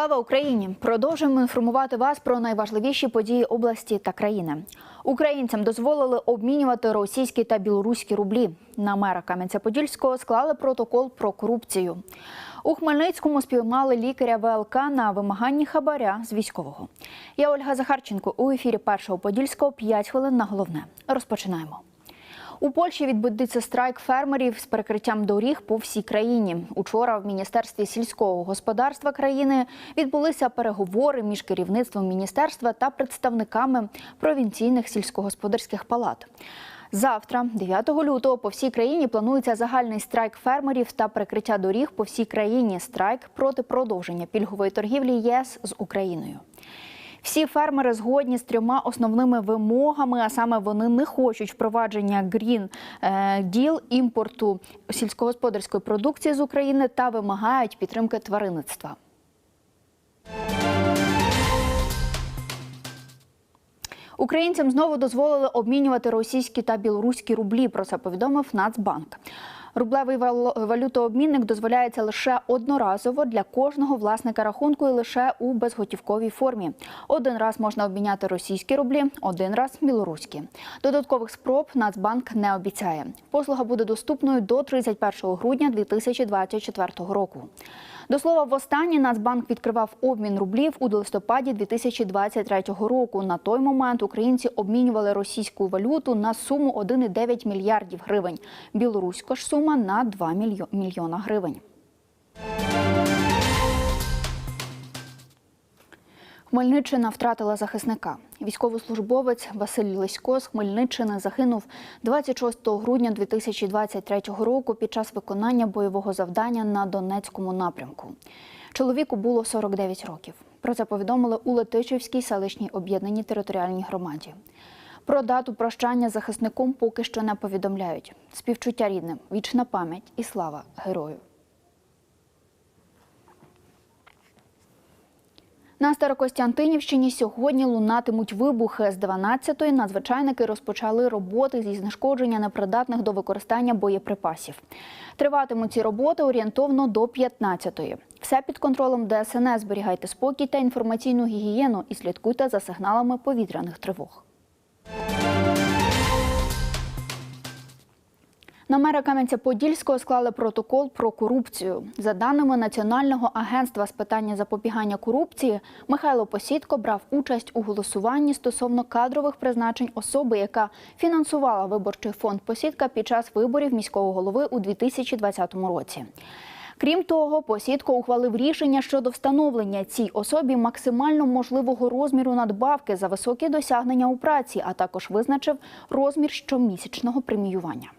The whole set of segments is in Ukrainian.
Слава Україні! Продовжуємо інформувати вас про найважливіші події області та країни. Українцям дозволили обмінювати російські та білоруські рублі. На мера Кам'янця-Подільського склали протокол про корупцію. У Хмельницькому спіймали лікаря ВЛК на вимаганні хабаря з військового. Я Ольга Захарченко у ефірі першого Подільського 5 хвилин на головне. Розпочинаємо. У Польщі відбудеться страйк фермерів з перекриттям доріг по всій країні. Учора в міністерстві сільського господарства країни відбулися переговори між керівництвом міністерства та представниками провінційних сільськогосподарських палат. Завтра, 9 лютого, по всій країні планується загальний страйк фермерів та перекриття доріг по всій країні. Страйк проти продовження пільгової торгівлі ЄС з Україною. Всі фермери згодні з трьома основними вимогами, а саме вони не хочуть впровадження Green Deal, імпорту сільськогосподарської продукції з України та вимагають підтримки тваринництва. Українцям знову дозволили обмінювати російські та білоруські рублі. Про це повідомив Нацбанк. Рублевий валютообмінник дозволяється лише одноразово для кожного власника рахунку і лише у безготівковій формі. Один раз можна обміняти російські рублі, один раз білоруські. Додаткових спроб Нацбанк не обіцяє. Послуга буде доступною до 31 грудня 2024 року. До слова, востаннє Нацбанк відкривав обмін рублів у листопаді 2023 року. На той момент українці обмінювали російську валюту на суму 1,9 мільярдів гривень. Білоруська ж сума на 2 мільйона гривень. Хмельниччина втратила захисника. Військовослужбовець Василь Лисько з Хмельниччини загинув 26 грудня 2023 року під час виконання бойового завдання на Донецькому напрямку. Чоловіку було 49 років. Про це повідомили у Летичівській селищній об'єднаній територіальній громаді. Про дату прощання захисником поки що не повідомляють. Співчуття рідним, вічна пам'ять і слава герою. На Старокостянтинівщині сьогодні лунатимуть вибухи. З 12-ї надзвичайники розпочали роботи зі знешкодження непридатних до використання боєприпасів. Триватимуть ці роботи орієнтовно до 15-ї. Все під контролем ДСНС. Зберігайте спокій та інформаційну гігієну і слідкуйте за сигналами повітряних тривог. На мера Кам'янця-Подільського склали протокол про корупцію. За даними Національного агентства з питання запобігання корупції, Михайло Посідко брав участь у голосуванні стосовно кадрових призначень особи, яка фінансувала виборчий фонд Посідка під час виборів міського голови у 2020 році. Крім того, Посідко ухвалив рішення щодо встановлення цій особі максимально можливого розміру надбавки за високі досягнення у праці, а також визначив розмір щомісячного преміювання.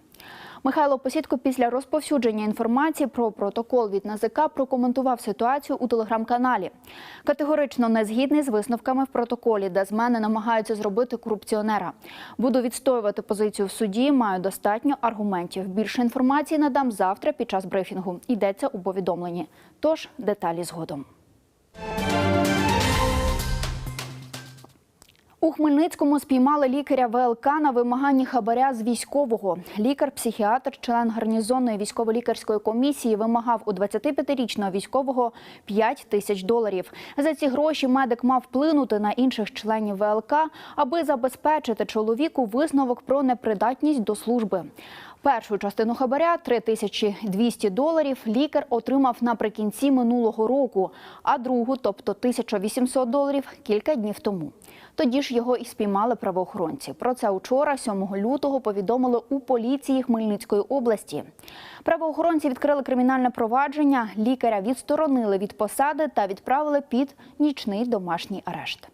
Михайло Посідко після розповсюдження інформації про протокол від НАЗК прокоментував ситуацію у телеграм-каналі. Категорично не згідний з висновками в протоколі, де з мене намагаються зробити корупціонера. Буду відстоювати позицію в суді. Маю достатньо аргументів. Більше інформації надам завтра під час брифінгу. Йдеться у повідомленні. Тож деталі згодом. У Хмельницькому спіймали лікаря ВЛК на вимаганні хабаря з військового. Лікар-психіатр, член гарнізонної військово-лікарської комісії, вимагав у 25-річного військового 5 тисяч доларів. За ці гроші медик мав вплинути на інших членів ВЛК, аби забезпечити чоловіку висновок про непридатність до служби. Першу частину хабаря 3200 доларів лікар отримав наприкінці минулого року, а другу, тобто 1800 доларів, кілька днів тому. Тоді ж його і спіймали правоохоронці. Про це учора, 7 лютого, повідомили у поліції Хмельницької області. Правоохоронці відкрили кримінальне провадження, лікаря відсторонили від посади та відправили під нічний домашній арешт.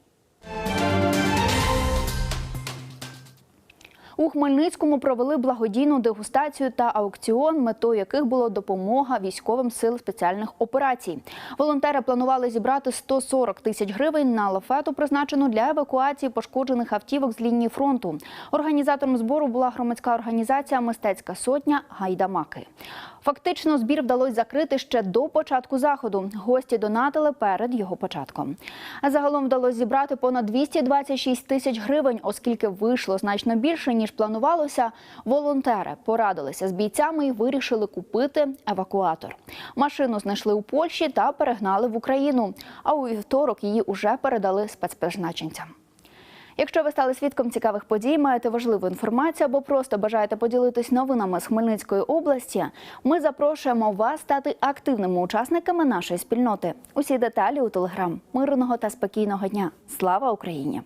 У Хмельницькому провели благодійну дегустацію та аукціон, метою яких була допомога військовим сил спеціальних операцій. Волонтери планували зібрати 140 тисяч гривень на лафету, призначену для евакуації пошкоджених автівок з лінії фронту. Організатором збору була громадська організація Мистецька сотня Гайдамаки. Фактично, збір вдалося закрити ще до початку заходу. Гості донатили перед його початком. Загалом вдалося зібрати понад 226 тисяч гривень, оскільки вийшло значно більше ніж планувалося. Волонтери порадилися з бійцями і вирішили купити евакуатор. Машину знайшли у Польщі та перегнали в Україну. А у вівторок її уже передали спецпризначенцям. Якщо ви стали свідком цікавих подій, маєте важливу інформацію або просто бажаєте поділитись новинами з Хмельницької області, ми запрошуємо вас стати активними учасниками нашої спільноти. Усі деталі у телеграм. Мирного та спокійного дня. Слава Україні!